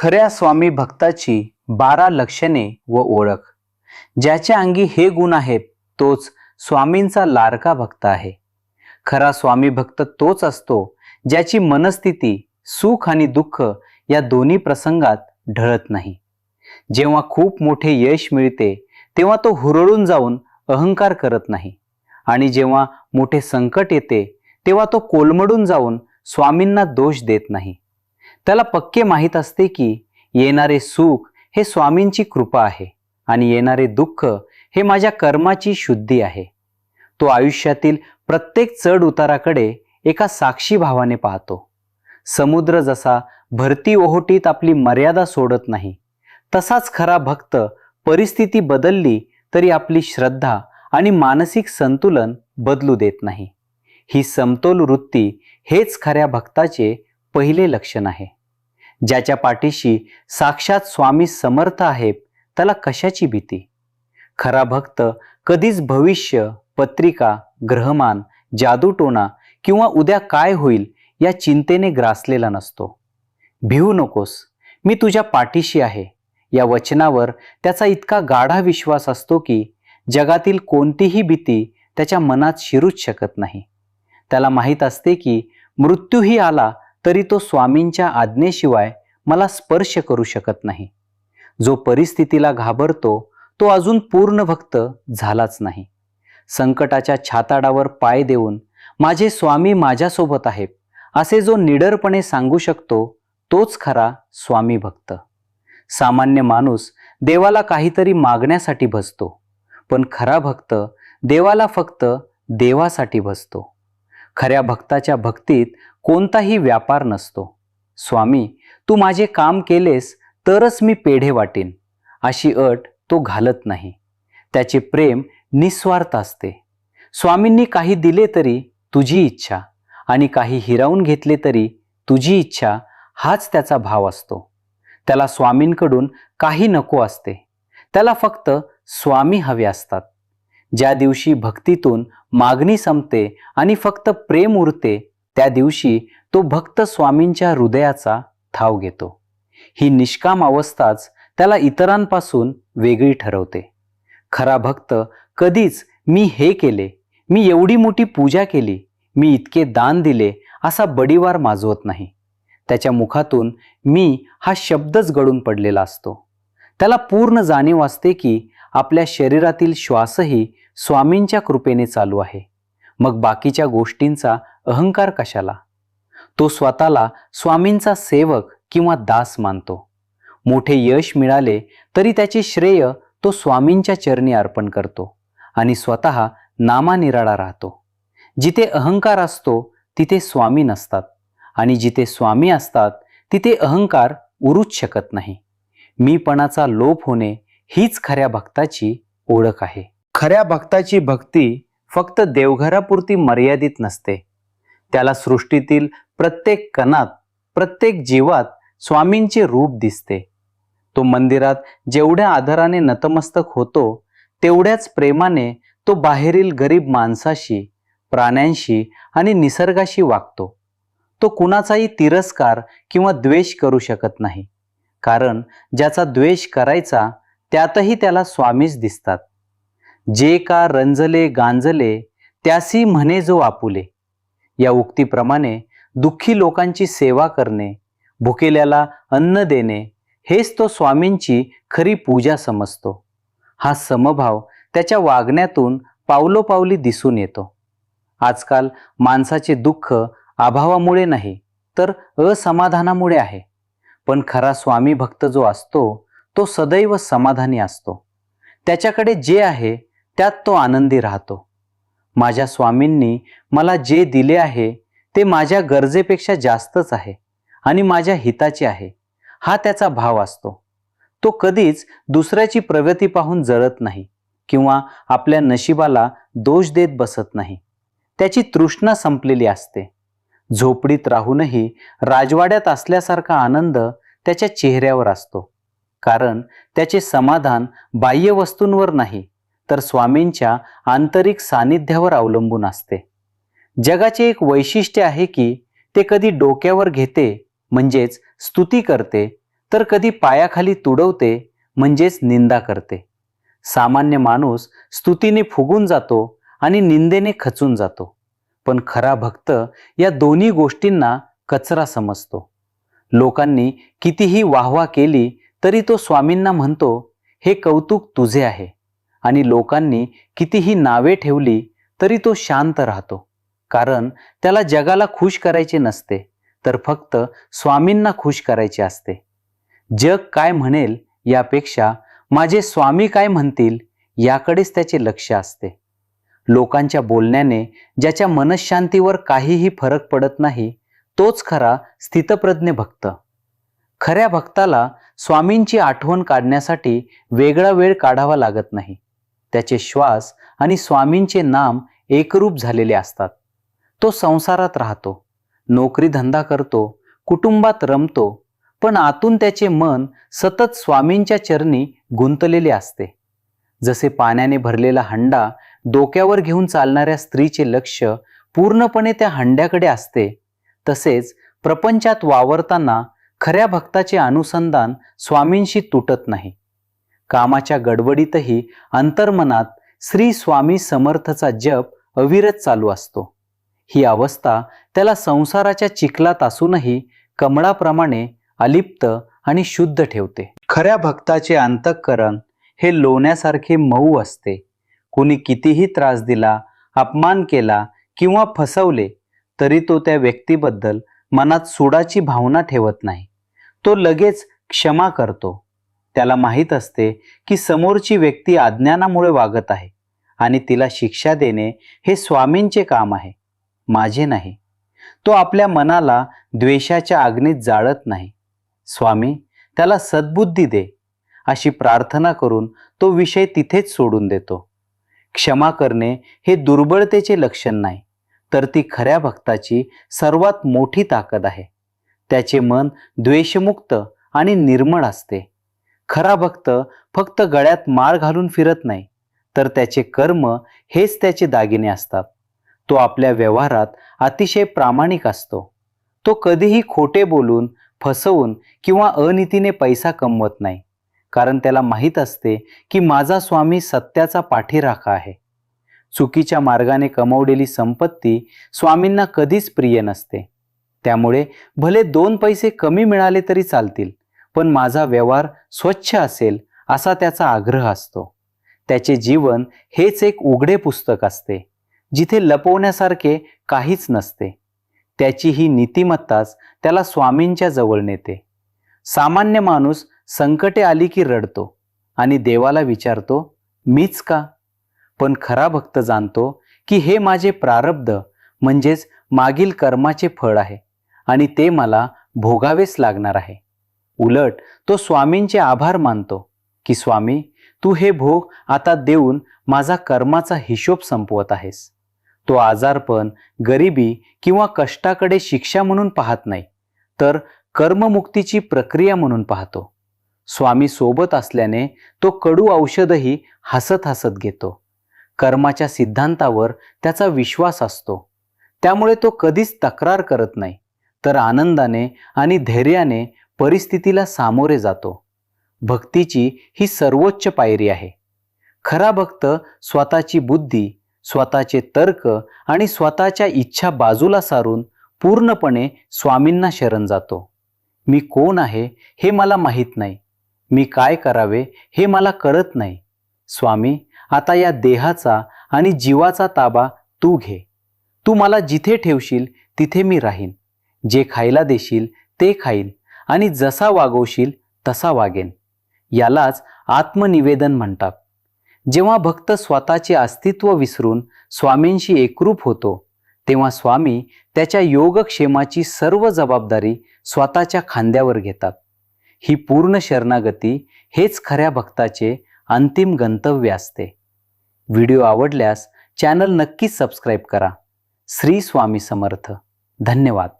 खऱ्या स्वामी भक्ताची बारा लक्षणे व ओळख. ज्याच्या अंगी हे गुण आहेत तोच स्वामींचा लाडका भक्त आहे. खरा स्वामी भक्त तोच असतो ज्याची मनस्थिती सुख आणि दुःख या दोन्ही प्रसंगात ढळत नाही. जेव्हा खूप मोठे यश मिळते तेव्हा तो हुरळून जाऊन अहंकार करत नाही. आणि जेव्हा मोठे संकट येते तेव्हा तो कोलमडून जाऊन स्वामींना दोष देत नाही. त्याला पक्के माहीत असते की येणारे सुख हे स्वामींची कृपा आहे आणि येणारे दुःख हे माझ्या कर्माची शुद्धी आहे. तो आयुष्यातील प्रत्येक चढ उताराकडे एका साक्षी भावाने पाहतो. समुद्र जसा भरती ओहोटीत आपली मर्यादा सोडत नाही तसाच खरा भक्त परिस्थिती बदलली तरी आपली श्रद्धा आणि मानसिक संतुलन बदलू देत नाही. ही समतोल वृत्ती हेच खऱ्या भक्ताचे पहिले लक्षण आहे ज्याच्या पाठीशी साक्षात स्वामी समर्थ आहेत त्याला कशाची भीती? खरा भक्त कधीच भविष्य पत्रिका ग्रहमान जादूटोणा किंवा उद्या काय होईल या चिंतेने ग्रासलेला नसतो. भिवू नकोस मी तुझ्या पाठीशी आहे. या वचनावर त्याचा इतका गाढा विश्वास असतो की जगातील कोणतीही भीती त्याच्या मनात शिरूच शकत नाही. त्याला माहीत असते की मृत्यूही आला तरी तो स्वामींच्या आज्ञेशिवाय मला स्पर्श करू शकत नाही. जो परिस्थितीला घाबरतो तो अजून पूर्ण भक्त झालाच नाही. संकटाच्या छाताडावर पाय देऊन माझे स्वामी माझ्यासोबत आहेत असे जो निडरपणे सांगू शकतो तोच खरा स्वामी भक्त. सामान्य माणूस देवाला काहीतरी मागण्यासाठी भसतो पण खरा भक्त देवाला फक्त देवासाठी भसतो खऱ्या भक्ताच्या भक्तीत कोणताही व्यापार नसतो. स्वामी तू माझे काम केलेस तरच मी पेढे वाटेन. अशी अट तो घालत नाही. त्याचे प्रेम निस्वार्थ असते. स्वामींनी काही दिले तरी तुझी इच्छा आणि काही हिरावून घेतले तरी तुझी इच्छा हाच त्याचा भाव असतो. त्याला स्वामींकडून काही नको असते. त्याला फक्त स्वामी हवे असतात. ज्या दिवशी भक्तीतून मागणी संपते आणि फक्त प्रेम उरते त्या दिवशी तो भक्त स्वामींच्या हृदयाचा थाव घेतो. ही निष्काम अवस्थाच त्याला इतरांपासून वेगळी ठरवते. खरा भक्त कधीच मी हे केले मी एवढी मोठी पूजा केली मी इतके दान दिले असा बडीवार माजवत नाही. त्याच्या मुखातून मी हा शब्दच गळून पडलेला असतो. त्याला पूर्ण जाणीव असते की आपल्या शरीरातील श्वासही स्वामींच्या कृपेने चालू आहे. मग बाकीच्या गोष्टींचा अहंकार कशाला? तो स्वतःला स्वामींचा सेवक किंवा दास मानतो. मोठे यश मिळाले तरी त्याचे श्रेय तो स्वामींच्या चरणी अर्पण करतो आणि स्वतः नामानिराळा राहतो. जिथे अहंकार असतो तिथे स्वामी नसतात आणि जिथे स्वामी असतात तिथे अहंकार उरूच शकत नाही. मीपणाचा लोप होणे हीच खऱ्या भक्ताची ओळख आहे. खऱ्या भक्ताची भक्ती फक्त देवघरापुरती मर्यादित नसते. त्याला सृष्टीतील प्रत्येक कणात प्रत्येक जीवात स्वामींचे रूप दिसते. तो मंदिरात जेवढ्या आदराने नतमस्तक होतो तेवढ्याच प्रेमाने तो बाहेरील गरीब माणसाशी प्राण्यांशी आणि निसर्गाशी वागतो. तो कुणाचाही तिरस्कार किंवा द्वेष करू शकत नाही. कारण ज्याचा द्वेष करायचा त्यातही त्याला स्वामीच दिसतात. जे का रंजले गांजले त्यासी म्हणे जो आपुले. या उक्तीप्रमाणे दुःखी लोकांची सेवा करणे भुकेल्याला अन्न देणे हेच तो स्वामींची खरी पूजा समजतो. हा समभाव त्याच्या वागण्यातून पावलोपावली दिसून येतो. आजकाल माणसाचे दुःख अभावामुळे नाही तर असमाधानामुळे आहे. पण खरा स्वामी भक्त जो असतो तो सदैव समाधानी असतो. त्याच्याकडे जे आहे त्यात तो आनंदी राहतो. माझ्या स्वामींनी मला जे दिले आहे ते माझ्या गरजेपेक्षा जास्तच आहे आणि माझ्या हिताचे आहे. हा त्याचा भाव असतो. तो कधीच दुसऱ्याची प्रगती पाहून जळत नाही किंवा आपल्या नशिबाला दोष देत बसत नाही. त्याची तृष्णा संपलेली असते. झोपडीत राहूनही राजवाड्यात असल्यासारखा आनंद त्याच्या चेहऱ्यावर असतो. कारण त्याचे समाधान बाह्य वस्तूंवर नाही तर स्वामींच्या आंतरिक सानिध्यावर अवलंबून असते. जगाचे एक वैशिष्ट्य आहे की ते कधी डोक्यावर घेते म्हणजेच स्तुती करते तर कधी पायाखाली तुडवते म्हणजेच निंदा करते. सामान्य माणूस स्तुतीने फुगून जातो आणि निंदेने खचून जातो. पण खरा भक्त या दोन्ही गोष्टींना कचरा समजतो. लोकांनी कितीही वाहवा केली तरी तो स्वामींना म्हणतो हे कौतुक तुझे आहे. आणि लोकांनी कितीही नावे ठेवली तरी तो शांत राहतो. कारण त्याला जगाला खुश करायचे नसते तर फक्त स्वामींना खुश करायचे असते. जग काय म्हणेल यापेक्षा माझे स्वामी काय म्हणतील याकडेच त्याचे लक्ष असते. लोकांच्या बोलण्याने ज्याच्या मनशांतीवर काहीही फरक पडत नाही तोच खरा स्थितप्रज्ञ भक्त. खऱ्या भक्ताला स्वामींची आठवण काढण्यासाठी वेगळा वेळ काढावा लागत नाही. त्याचे श्वास आणि स्वामींचे नाम एकरूप झालेले असतात. तो संसारात राहतो. नोकरी धंदा करतो. कुटुंबात रमतो. पण आतून त्याचे मन सतत स्वामींच्या चरणी गुंतलेले असते. जसे पाण्याने भरलेला हंडा डोक्यावर घेऊन चालणाऱ्या स्त्रीचे लक्ष पूर्णपणे त्या हंड्याकडे असते तसेच प्रपंचात वावरताना खऱ्या भक्ताचे अनुसंधान स्वामींशी तुटत नाही. कामाच्या गडबडीतही अंतर्मनात श्री स्वामी समर्थचा जप अविरत चालू असतो. ही अवस्था त्याला संसाराच्या चिखलात असूनही कमळाप्रमाणे अलिप्त आणि शुद्ध ठेवते. खऱ्या भक्ताचे अंतःकरण हे लोण्यासारखे मऊ असते. कुणी कितीही त्रास दिला अपमान केला किंवा फसवले तरी तो त्या व्यक्तीबद्दल मनात सुडाची भावना ठेवत नाही. तो लगेच क्षमा करतो. त्याला माहीत असते की समोरची व्यक्ती अज्ञानामुळे वागत आहे आणि तिला शिक्षा देणे हे स्वामींचे काम आहे माझे नाही. तो आपल्या मनाला द्वेषाच्या अग्नीत जाळत नाही. स्वामी त्याला सद्बुद्धी दे अशी प्रार्थना करून तो विषय तिथेच सोडून देतो. क्षमा करणे हे दुर्बळतेचे लक्षण नाही तर ती खऱ्या भक्ताची सर्वात मोठी ताकद आहे. त्याचे मन द्वेषमुक्त आणि निर्मळ असते. खरा भक्त फक्त गळ्यात माळ घालून फिरत नाही तर त्याचे कर्म हेच त्याचे दागिने असतात. तो आपल्या व्यवहारात अतिशय प्रामाणिक असतो. तो कधीही खोटे बोलून फसवून किंवा अनितीने पैसा कमवत नाही कारण त्याला माहीत असते की माझा स्वामी सत्याचा पाठीराखा आहे. चुकीच्या मार्गाने कमवलेली संपत्ती स्वामींना कधीच प्रिय नसते. त्यामुळे भले दोन पैसे कमी मिळाले तरी चालतील पण माझा व्यवहार स्वच्छ असेल असा त्याचा आग्रह असतो. त्याचे जीवन हेच एक उघडे पुस्तक असते जिथे लपवण्यासारखे काहीच नसते. त्याची ही नीतिमत्ताच त्याला स्वामींच्या जवळ नेते. सामान्य माणूस संकटे आली की रडतो आणि देवाला विचारतो मीच का? पण खरा भक्त जाणतो की हे माझे प्रारब्ध म्हणजेच मागील कर्माचे फळ आहे आणि ते मला भोगावेच लागणार आहे. उलट तो स्वामींचे आभार मानतो की स्वामी तू हे भोग आता देऊन माझा कर्माचा हिशोब संपवत आहेस. तो आजारपण गरिबी किंवा कष्टाकडे शिक्षा म्हणून पाहत नाही तर कर्ममुक्तीची प्रक्रिया म्हणून पाहतो. स्वामी सोबत असल्याने तो कडू औषधही हसत हसत घेतो. कर्माच्या सिद्धांतावर त्याचा विश्वास असतो. त्यामुळे तो कधीच तक्रार करत नाही. तर आनंदाने आणि धैर्याने परिस्थितीला सामोरे जातो. भक्तीची ही सर्वोच्च पायरी आहे. खरा भक्त स्वतःची बुद्धी स्वतःचे तर्क आणि स्वतःच्या इच्छा बाजूला सारून पूर्णपणे स्वामींना शरण जातो. मी कोण आहे हे मला माहीत नाही. मी काय करावे हे मला कळत नाही. स्वामी आता या देहाचा आणि जीवाचा ताबा तू घे. तू मला जिथे ठेवशील तिथे मी राहीन. जे खायला देशील ते खाईन. आणि जसा वागवशील तसा वागेन. यालाच आत्मनिवेदन म्हणतात. जेव्हा भक्त स्वतःचे अस्तित्व विसरून स्वामींशी एकरूप होतो तेव्हा स्वामी त्याच्या योगक्षेमाची सर्व जबाबदारी स्वतःच्या खांद्यावर घेतात. ही पूर्ण शरणागती हेच खऱ्या भक्ताचे अंतिम गंतव्य असते. व्हिडिओ आवडल्यास चॅनल नक्कीच सबस्क्राईब करा. श्री स्वामी समर्थ. धन्यवाद.